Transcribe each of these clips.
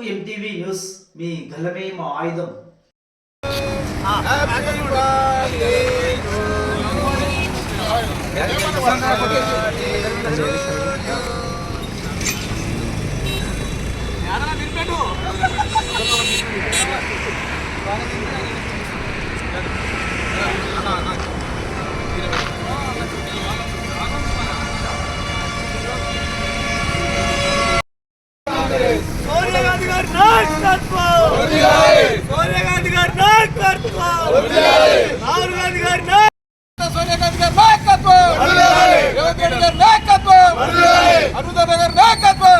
To MTV news మీ గలమే మా ఆయుధం. సోనియా సోనియా గాంధీ గారి నాయకత్వం రాహుల్ గాంధీ గారి సోనియా గాంధీ గారి నాయకత్వం రేవంత్ రెడ్డి గారి నాయకత్వం గారి నాయకత్వం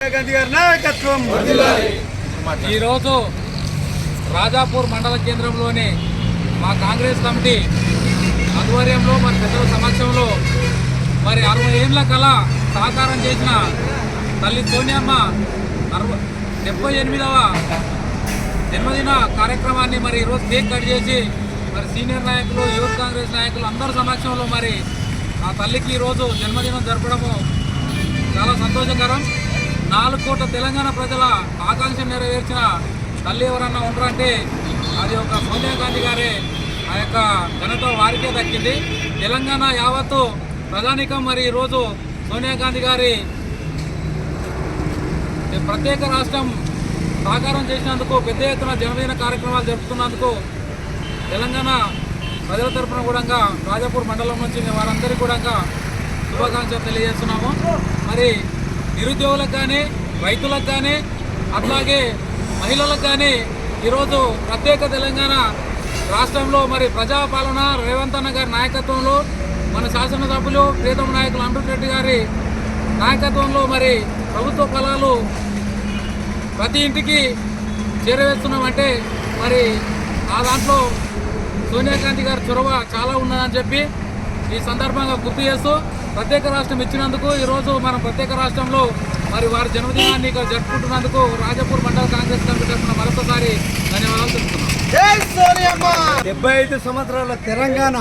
సోనియా గాంధీ గారి నాయకత్వం ఈరోజు రాజాపూర్ మండల కేంద్రంలోని మా కాంగ్రెస్ కమిటీ ఆధ్వర్యంలో మరి పెద్దల సమక్షంలో మరి అరవై ఏళ్ళ కళ సాకారం చేసిన తల్లి సోనియమ్మ అరవై డెబ్బై ఎనిమిదవ జన్మదిన కార్యక్రమాన్ని మరి ఈరోజు కేక్ కట్ చేసి మరి సీనియర్ నాయకులు యూత్ కాంగ్రెస్ నాయకులు అందరి సమక్షంలో మరి ఆ తల్లికి ఈరోజు జన్మదినం జరపడము చాలా సంతోషకరం. నాలుగు కోట్ల తెలంగాణ ప్రజల ఆకాంక్ష నెరవేర్చిన తల్లి ఎవరన్నా ఉండరంటే అది ఒక సోనియా గాంధీ గారే ఆ యొక్క ఘనత వారికే దక్కింది. తెలంగాణ యావత్తు ప్రధానికం మరి ఈరోజు సోనియా గాంధీ గారి ప్రత్యేక రాష్ట్రం సాకారం చేసినందుకు పెద్ద ఎత్తున జన్మదిన కార్యక్రమాలు జరుపుతున్నందుకు తెలంగాణ ప్రజల తరపున కూడా రాజాపూర్ మండలం నుంచి వారందరికీ కూడా శుభాకాంక్షలు తెలియజేస్తున్నాము. మరి నిరుద్యోగులకు కానీ రైతులకు కానీ అట్లాగే మహిళలకు కానీ ఈరోజు ప్రత్యేక తెలంగాణ రాష్ట్రంలో మరి ప్రజాపాలన రేవంత్ అన్న గారి నాయకత్వంలో మన శాసనసభ్యులు ప్రీతం నాయకులు అమృత్ రెడ్డి గారి నాయకత్వంలో మరి ప్రభుత్వ ఫలాలు ప్రతి ఇంటికి చేరవేస్తున్నామంటే మరి ఆ దాంట్లో సోనియా గాంధీ గారి చొరవ చాలా ఉన్నదని చెప్పి ఈ సందర్భంగా గుర్తు చేస్తూ ప్రత్యేక రాష్ట్రం ఇచ్చినందుకు ఈరోజు మనం ప్రత్యేక రాష్ట్రంలో మరి వారి జన్మదినాన్ని జరుపుకుంటున్నందుకు రాజపూర్ మండల కాంగ్రెస్ కమిటీ తరఫున మరొకసారి ధన్యవాదాలు తెలుపుతున్నాం. డెబ్బై ఐదు సంవత్సరాల తెలంగాణ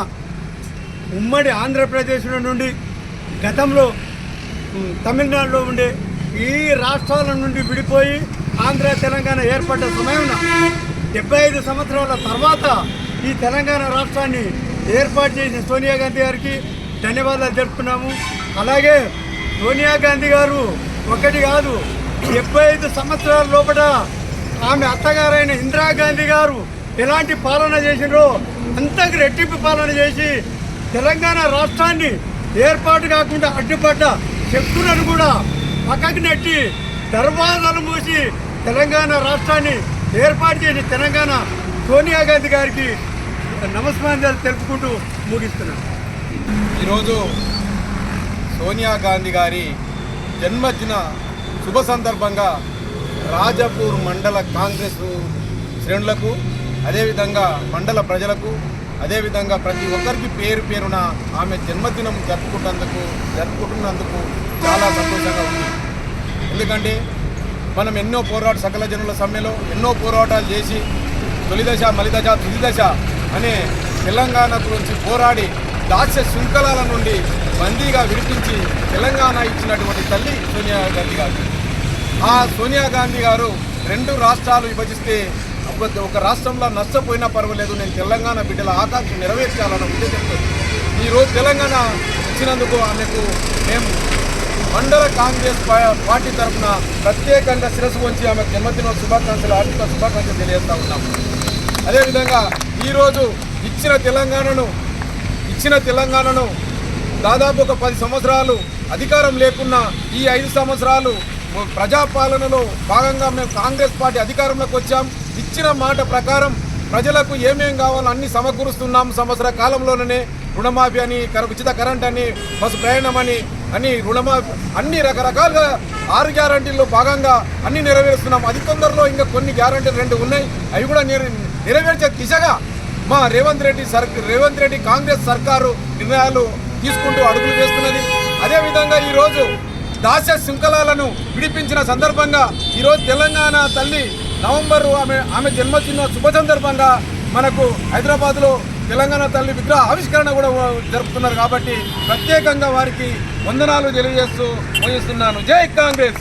ఉమ్మడి ఆంధ్రప్రదేశ్ నుండి గతంలో తమిళనాడులో ఉండే ఈ రాష్ట్రాల నుండి విడిపోయి ఆంధ్ర తెలంగాణ ఏర్పడ్డ సమయంలో డెబ్బై ఐదు సంవత్సరాల తర్వాత ఈ తెలంగాణ రాష్ట్రాన్ని ఏర్పాటు చేసిన సోనియా గాంధీ గారికి ధన్యవాదాలు జరుపుకున్నాము అలాగే సోనియా గాంధీ గారు ఒకటి కాదు డెబ్బై ఐదు సంవత్సరాల లోపల ఆమె అత్తగారైన ఇందిరాగాంధీ గారు ఎలాంటి పాలన చేసినో అంతకు రెట్టింపు పాలన చేసి తెలంగాణ రాష్ట్రాన్ని ఏర్పాటు కాకుండా అడ్డుపడ్డ శక్తులను కూడా. పక్కకు నెట్టి దర్వాజాలు మూసి తెలంగాణ రాష్ట్రాన్ని ఏర్పాటు చేసిన తెలంగాణ సోనియా గాంధీ గారికి నమస్కారాలు తెలుపుకుంటూ ముగిస్తున్నాను. ఈరోజు సోనియా గాంధీ గారి జన్మదిన శుభ సందర్భంగా రాజపూర్ మండల కాంగ్రెస్ శ్రేణులకు అదేవిధంగా మండల ప్రజలకు అదేవిధంగా ప్రతి ఒక్కరికి పేరు పేరున ఆమె జన్మదినం జరుపుకుంటున్నందుకు జరుపుకుంటున్నందుకు చాలా సంతోషంగా ఉంది. ఎందుకంటే మనం ఎన్నో పోరాట సకల జనుల సమ్మెలో ఎన్నో పోరాటాలు చేసి తొలిదశ మలిదశ తుదిదశ అనే తెలంగాణ గురించి పోరాడి దాస్య శృంఖలాల నుండి బందీగా విడిపించి తెలంగాణ ఇచ్చినటువంటి తల్లి సోనియా గాంధీ గారు. ఆ సోనియా గాంధీ గారు రెండు రాష్ట్రాలు విభజిస్తే ఒక- ఒక్క రాష్ట్రంలో నష్టపోయినా పర్వాలేదు. నేను తెలంగాణ బిడ్డల ఆకాంక్ష నెరవేర్చాలన్న ఉద్దేశంతో ఈరోజు తెలంగాణ ఇచ్చినందుకు ఆమెకు మేము మండల కాంగ్రెస్ పార్టీ తరఫున ప్రత్యేకంగా శిరస్సు వంచి ఆమె జన్మదిన శుభాకాంక్షలు ఆర్థిక శుభాకాంక్షలు తెలియజేస్తా ఉన్నాము అదేవిధంగా ఈరోజు ఇచ్చిన తెలంగాణను ఇచ్చిన తెలంగాణను దాదాపు ఒక పది సంవత్సరాలు అధికారం లేకున్నా ఈ ఐదు సంవత్సరాలు ప్రజాపాలనలో భాగంగా మేము కాంగ్రెస్ పార్టీ అధికారంలోకి వచ్చాం. ఇచ్చిన మాట ప్రకారం ప్రజలకు ఏమేం కావాలో అన్ని సమకూరుస్తున్నాం. సంవత్సర కాలంలోనే రుణమాఫీ అని కర- ఉచిత కరెంట్ అని బస్సు ప్రయాణం అని అన్ని రుణమాఫీ అన్ని రకరకాలుగా ఆరు గ్యారంటీల్లో భాగంగా అన్ని నెరవేరుస్తున్నాం. అతి తొందరలో ఇంకా కొన్ని గ్యారంటీలు రెండు ఉన్నాయి. అవి కూడా నెరవేర్చే దిశగా మా రేవంత్ రెడ్డి సర్ రేవంత్ రెడ్డి కాంగ్రెస్ సర్కారు నిర్ణయాలు తీసుకుంటూ అడుగులు వేస్తున్నది. అదేవిధంగా ఈరోజు దాస్య శృంఖలాలను విడిపించిన సందర్భంగా ఈరోజు తెలంగాణ తల్లి నవంబర్ ఆమె ఆమె జన్మదిన శుభ సందర్భంగా మనకు హైదరాబాద్లో తెలంగాణ తల్లి విగ్రహ ఆవిష్కరణ కూడా జరుపుతున్నారు కాబట్టి ప్రత్యేకంగా వారికి వందనాలు తెలియజేస్తూ ముగిస్తున్నాను. జై కాంగ్రెస్!